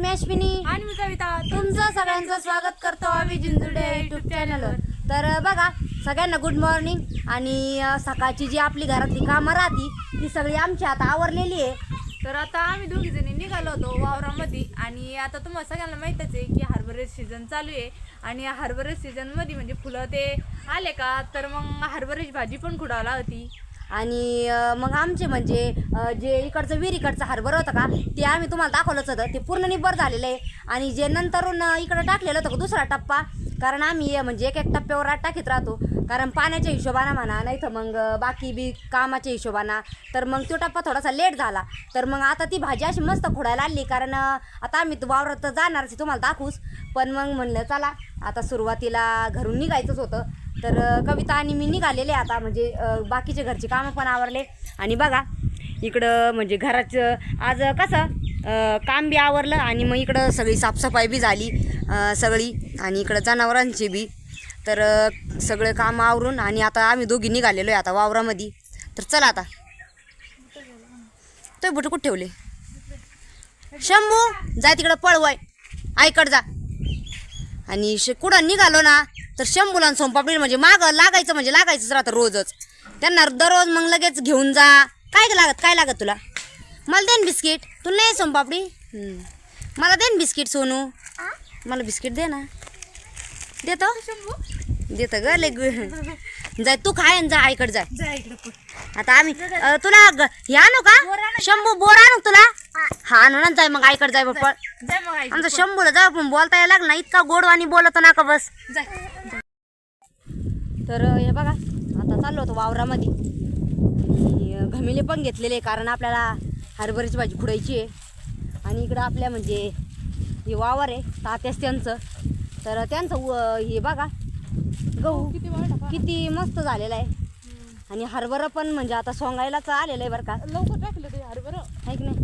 मी अश्विनी. आणि मी कविता. तुमचं सगळ्यांचं स्वागत करतो आम्ही जिंजुडे युट्यूब चॅनलवर तर बघा सगळ्यांना गुड मॉर्निंग आणि सकाळची जी आपली घरातली कामं राहती ती सगळी आमची आता आवरलेली आहे. तर आता आम्ही दोघी जणी निघालो होतो वावरामध्ये. आणि आता तुम्हाला सगळ्यांना माहीतच आहे की हरभरे सीझन चालू आहे. आणि या हरभरे सीझनमध्ये म्हणजे फुलं ते आले का? तर मग हरभऱ्याची भाजी पण खुडावला होती. आणि मग आमचे म्हणजे जे इकडचं विहिरीकडचं हरभर होतं का ते आम्ही तुम्हाला दाखवलंच होतं. ते पूर्ण निब्बर झालेलं आहे. आणि जे नंतरून इकडं टाकलेलं होतं का दुसरा टप्पा कारण आम्ही म्हणजे एक एक टप्प्यावर आत टाकीत राहतो. कारण पाण्याच्या हिशोबानं म्हणा नाही तर मग बाकी बी कामाच्या हिशोबानं. तर मग तो टप्पा थोडासा लेट झाला. तर मग आता ती भाजी अशी मस्त खोडायला आली कारण आता आम्ही वावरात तर जाणारच तुम्हाला दाखवूच. पण मग म्हणलं चला आता सुरुवातीला घरून निघायचंच होतं. तर कविता आणि मी निघालेले आता म्हणजे बाकीचे घरचे कामं पण आवरले. आणि बघा इकडं म्हणजे घराचं आज कसं काम बी आवरलं आणि मग इकडं सगळी साफसफाई बी झाली सगळी. आणि इकडं जनावरांची बी. तर सगळं काम आवरून आणि आता आम्ही दोघी निघालेलो आहे आता वावरामध्ये. तर चला आता. तो बुट कुठे ठेवले? शंभू जाय तिकडं पळवाय. आईकड जा. आणि श कुठं निघालो ना तर शंभूला सोनपापडी म्हणजे माग लागायचं म्हणजे लागायचंच राहतं रोजच. त्यांना दररोज मग लगेच घेऊन जा. काय लागत काय लागत तुला? मला दे बिस्किट. तुला नाही सोनपापडी. मला दे बिस्किट सोनू. मला बिस्किट दे ना. देतो? देतं ग लय गु- जाय तू खाय जा आईकडे जाय. आता आम्ही तुला हे आणू का? शंभू बोर आणू तुला? हा. आणू ना जाय मग आईकडे जाय बाप्पा. आमचा शंभूला जाऊ पण बोलता यायला लागला ना इतका गोडवानी बोलतो ना का बस? जाय तर हे बघा आता चाललो होतो वावरामध्ये. घमेले पण घेतलेले कारण आपल्याला हरभऱ्याची भाजी खुडायची आहे. आणि इकडं आपल्या म्हणजे हे वावर आहे तात्याच त्यांचं. तर त्यांचं व- हे बघा गहू किती मस्त झालेला आहे. आणि हरभरा पण म्हणजे आता सोंगायलाच आलेलं आहे बरं का. लवकर टाकलं ते हरभर. आहे की नाही?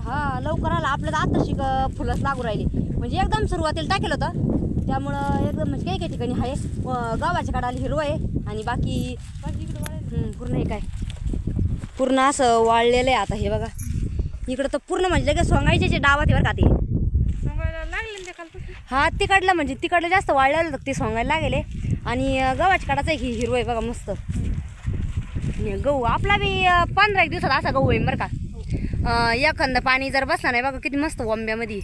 हा लवकर आला आपलं तर आता शिक फुलंच लागू राहिली. म्हणजे एकदम सुरुवातीला टाकेल होतं. त्यामुळं एकदम म्हणजे काही काही ठिकाणी आहे. गावाच्या काढायला हिरवं आहे. आणि बाकी पूर्ण हे काय पूर्ण असं वाळलेलं आहे आता हे बघा. इकडं तर पूर्ण म्हणजे लगेच सोंगायचे जे डावात आहे बरं का ते. हा तिकडलं म्हणजे तिकडलं जास्त वाळलेलं होतं ते सोंगायला लागेले. आणि गव्हाच्या काढाचं ही हिरवं आहे बघा मस्त. गहू आपला बी पंधरा एक दिवसात असा गहू आहे बरं का. एखादं पाणी जर बसला नाही बघा किती मस्त वंब्यामध्ये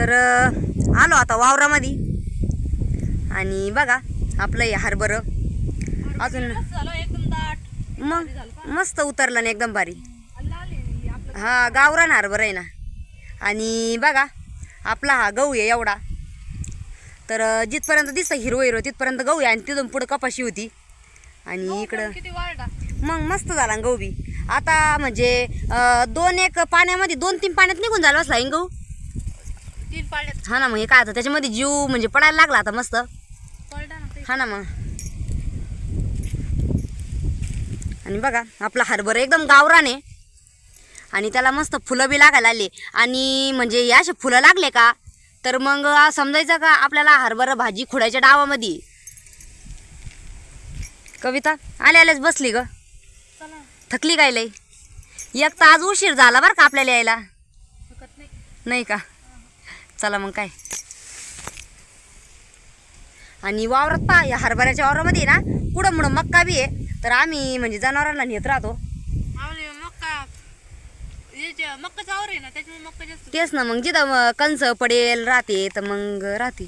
तर आलो आता वावरामध्ये. आणि बघा आपलं हे हरभरं अजून मग मस्त उतरलं ना एकदम भारी. हा गावरान हरभरा आहे ना. आणि बघा आपला हा गहू आहे एवढा. तर जिथपर्यंत दिसतं हिरो हिरो तिथपर्यंत गहू आहे आणि तिथून पुढं कपाशी होती. आणि इकडं मग मस्त झाला ना गहू बी. आता म्हणजे दोन एक पाण्यामध्ये दोन तीन पाण्यात निघून झाला असला गहू. तीन पाड्यात हा ना मग हे काय आता त्याच्यामध्ये जीव म्हणजे पडायला लागला आता मस्त. पडला ना ते. हा ना मग. आणि बघा आपला हरभरा एकदम गावरान. आहे आणि त्याला मस्त फुलं बी लागायला आली आणि म्हणजे हे असे फुलं लागले का तर मग समजायचं का आपल्याला हरभरा भाजी खुडायच्या डावामध्ये? कविता आले आलेच बसली ग. चला. थकली काय लई? एक तर आज उशीर झाला बरं का आपल्याला यायला. हरकत नाही. नाही का? चला मग काय. आणि वावरात पहा या हरभऱ्याच्या वावरामध्ये ना कुठं मुळं मक्का बी आहे. तर आम्ही म्हणजे जनावरांना नेत राहतो. तेच ना मग जिथं कंच पडेल राहते तर मग राहते.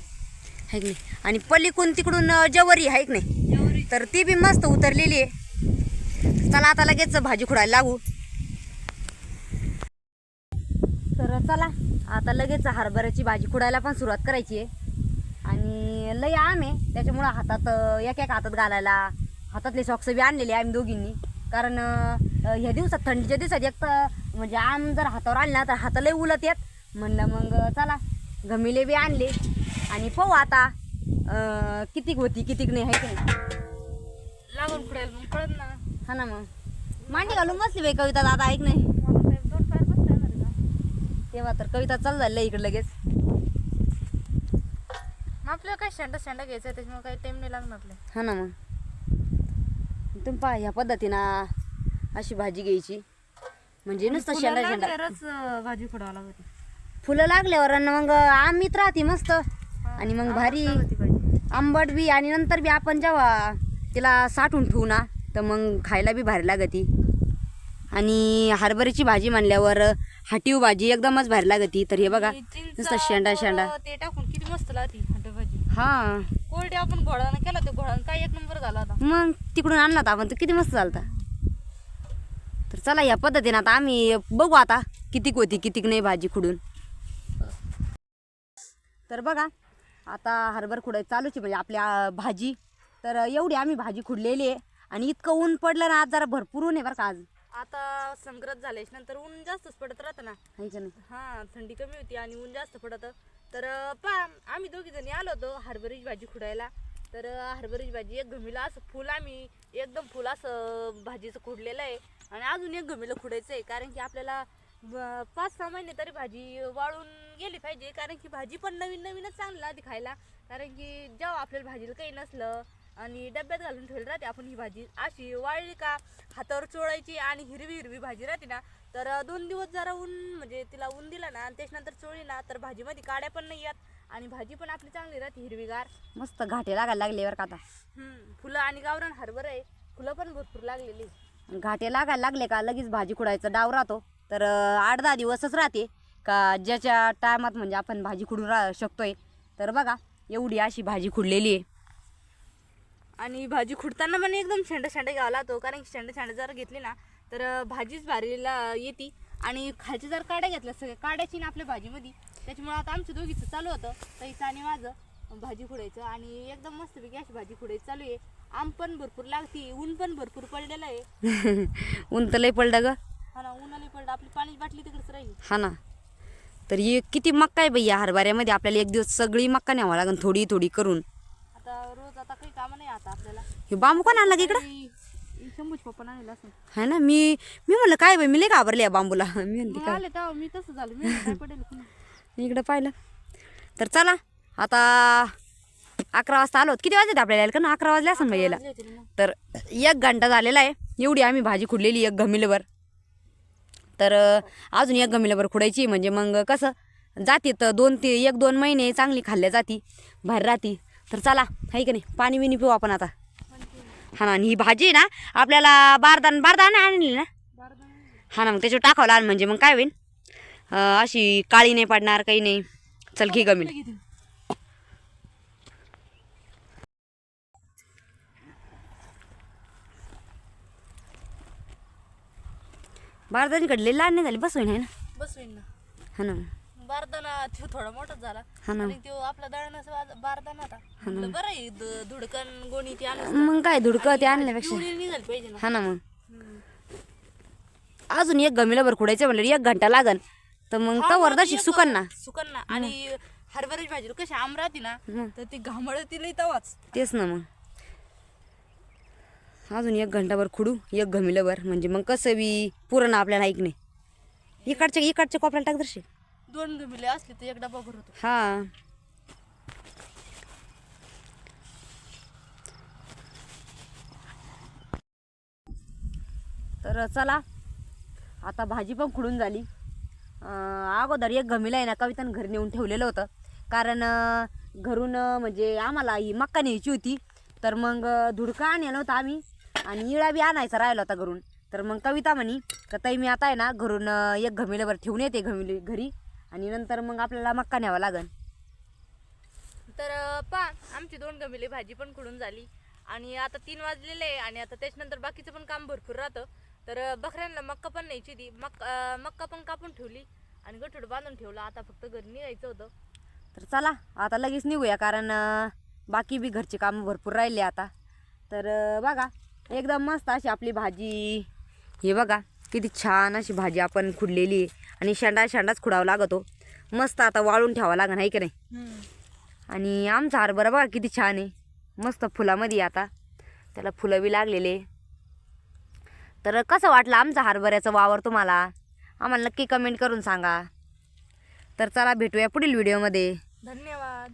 है की नाही? आणि पलीकडून तिकडून जवारी आहे की नाही? ज्वारी. तर ती बी मस्त उतरलेली आहे. चला आता लगेच भाजी खुडायला लागू. तर चला. आता लगेच हरभऱ्याची भाजी खुडायला पण सुरुवात करायची आहे. आणि लय आम आहे. त्याच्यामुळं हातात एक एक हातात घालायला हातातले सॉक्स बी आणलेले आम्ही दोघींनी. कारण ह्या दिवसात थंडीच्या दिवसात एक तर म्हणजे आम जर हातावर ना तर हातालाही उलत येत. म्हणलं मग चला गमिले बी आणले. आणि पाहू आता कितीक होती कितीक नाही आहे की नाही. लागून पुढे मग कळत ना. हा ना मग. मांडी घालून बसली बाई कविता दादा ऐक नाही मला काय दोन पायर बसता येणार आहे का तेव्हा तर कविता चाल झालं इकडे लगेच. मग आपल्याला काय शेंडा शेंडा घ्यायचा आहे त्याच्यामुळे काही टाइम नाही लागणार आपल्याला. हा ना मग. तुम्ही पहा ह्या पद्धतीनं अशी भाजी घ्यायची. म्हणजे नुसतं शेंडा शेंडा. लागल्यावरच, अं, भाजी फोडावं लागते फुलं लागल्यावर आणि मग आम्हीत राहते मस्त. आणि मग भारी आंबट बी आणि नंतर बी आपण जेव्हा तिला साठवून ठेवू ना तर मग खायला बी भारी लागती. आणि हरभऱ्याची भाजी म्हणल्यावर हाटीव भाजी एकदमच भारी लागती. तर हे बघा नुसतं शेंडा शेंडा. ते टाकून किती मस्त लागते भाजी. हा. कोरडे आपण घोडानं केला ते घोडानं काय एक नंबर झाला आता. मग तिकडून आणला होता आपण तो किती मस्त चालता तर चला या पद्धतीने आता आम्ही बघू आता कितीक होती कितीक नाही भाजी खुडून. तर बघा आता हरभर खुडायचं चालूच आहे म्हणजे आपल्या भाजी. तर एवढी आम्ही भाजी खुडलेली आहे. आणि इतकं ऊन पडलं ना आज जरा भरपूर ऊन आहे बरं का आज. आता संक्रांत झाल्याच नंतर ऊन जास्तच पडत राहतं ना. आहे का नाही? हा थंडी कमी होती आणि ऊन जास्त पडत. तर पा आम्ही दोघी जणी आलो होतो हरभऱ्याची भाजी खुडायला. तर अं, हरभऱ्याची भाजी एक घमीला असं फुल आम्ही एकदम फुल असं भाजीचं खुडलेलं आहे. आणि अजून एक घमीला खुडायचं आहे कारण की आपल्याला ब- पाच सहा महिने तरी भाजी वाळून गेली पाहिजे. कारण की भाजी पण नवीन नवीनच चांगली लागते खायला. कारण की जेव्हा आपल्याला भाजीला काही नसलं आणि डब्यात घालून ठेवली राहते. आपण ही भाजी अशी वाळली का हातावर चोळायची आणि हिरवी हिरवी भाजी राहते ना तर दोन दिवस जरा ऊन म्हणजे तिला ऊन दिला ना आणि त्याच्यानंतर चोळली ना तर भाजीमध्ये काड्या पण नाही येत. आणि भाजी पण आपली चांगली राहते हिरवीगार. मस्त घाटे लागायला लागले बरं का आता. हम्म, फुलं आणि गावरान हरभरा आहे. फुलं पण भरपूर लागलेली. घाटे लागायला लागले का लगेच भाजी खुडायचा डाव राहतो. तर अं, आठ दहा दिवसच राहते का ज्याच्या टायमात म्हणजे आपण भाजी खुडून रा शकतोय. तर बघा एवढी अशी भाजी खुडलेली आहे. आणि भाजी खुडताना पण एकदम शेंडा शेंडा घ्यावा लागतो कारण की शेंडा शेंडा जर घेतली ना तर भाजीच भारीला येते. आणि खालच्या जर काड्या घेतल्या सगळ्या काड्याची ना आपल्या भाजीमध्ये त्याच्यामुळे आता आमच्या दोघीचं चालू होतं ताईचं आणि माझं भाजी खुडायचं. आणि एकदम मस्तपैकी अशी भाजी खुडायची चालू आहे. आम पण भरपूर लागते ऊन पण भरपूर पडलेलं आहे. ऊन तर लय पडलं ग. हा ना ऊन आली पडलं आपली पाणी बाटली तिकडेच राहील. हा ना. तर हे किती मक्का आहे बाई या हरभऱ्यामध्ये? आपल्याला एक दिवस सगळी मक्का न्यावं लागेल थोडी थोडी करून आता रोज आता काही कामं नाही आता आपल्याला. हे बांबू कोण आणला का इकडं? शंभूच पप्पा असं है ना मी मी म्हणलं काय बाई मी लय घाबरले या बांबूला. मी म्हणते मग काय? आले तेव्हा मी तसं झालं. मी म्हणलं, काय पडेल पुन्हा. इकडं पाहिलं. तर चला आता अकरा वाजता आलो. किती वाजले आपल्याला यायला? का ना अकरा वाजले असं यायला मग. तर एक घंटा झालेला आहे. एवढी आम्ही भाजी खुडलेली एक गमिलेवर तर अं, अजून एक गमिलेवर खुडायची म्हणजे मग कसं जाते तर दोन ते एक दोन महिने चांगली खाल्ल्या जाती बाहेर राहती. तर चला आहे का नाही? पाणी बिनी पिऊ आपण आता. हा ना आणि ही भाजी आहे ना आपल्याला बारदान बारदान आणली ना? हा ना मग त्याच्यावर टाकावं लागेल म्हणजे मग काय होईल? अशी काळी नाही पडणार काही नाही. चल घे गमिल घेते. बारदानीकडे लई लहान नाही झाली बस होईन है ना? बसवीन ना. हा ना. बारदाना तो थोडा मोठाच झाला. हा ना. आणि तो आपला दळणाचा बारदाना होता. म्हणलं बरं आहे धुडकन गोणी ती आणून मग काय धुडकं ते आणल्यापेक्षा? पिवळी निघाली पाहिजे ना. हा ना मग. हम्म. अजून एक गमिलाभर खुडायचं म्हणलं एक घंटा लागन. तर मग तवर दर्शिक सुकन ना. सुकन ना. आणि हरभऱ्याची भाजी कशी आम राहते ना हम्म. तर ती घामळती लई तवाच. तेच ना मग. अजून एक घंटाभर खुडू एक गमिलाभर. म्हणजे मग कसं बी पुरण आपल्याला ऐक नाही इकडच्या इकडच्या कोपऱ्याला टाक दर्शिक. दोन गमिले असले तर एक डबा भर हा. तर चला आता भाजी पण खुडून झाली. अगोदर एक गमीला आहे ना कवितानं घरी नेऊन ठेवलेलं होतं. कारण घरून म्हणजे आम्हाला ही मक्का न्यायची होती. तर मग धुडका आणलेला होता आम्ही. आणि इळा बी आणायचा राहिला होता घरून. तर मग कविता म्हणी का ताई मी आता आहे ना घरून एक घमिल्यावर ठेवून येते घमिले घरी. आणि नंतर मग आपल्याला मक्का न्यावा लागन. तर पा आमची दोन गमिले भाजी पण खुडून झाली. आणि आता तीन वाजलेले आहे आणि आता त्याच्यानंतर बाकीचं पण काम भरपूर राहतं. तर बकऱ्यांना मक्का पण न्यायची ती मक अं, मक्का पण कापून ठेवली आणि गठोड बांधून ठेवलं. आता फक्त घरी निघायचं होतं. तर चला आता लगेच निघूया कारण बाकी बी घरचे कामं भरपूर राहिले आता. तर बघा एकदम मस्त अशी आपली भाजी. हे बघा. किती छान अशी भाजी आपण खुडलेली आहे. आणि शेंडा शेंडाच खुडावं लागतो. मस्त आता वाळून ठेवावं लागणार आहे की नाही? आणि आमचा हरभरा बघा किती छान आहे. मस्त फुलामध्ये आता. त्याला फुलं बी लागलेले. तर कसं वाटलं आमचा हरभऱ्याचं वावर तुम्हाला? आम्हाला नक्की कमेंट करून सांगा. तर चला भेटूया पुढील व्हिडिओमध्ये धन्यवाद.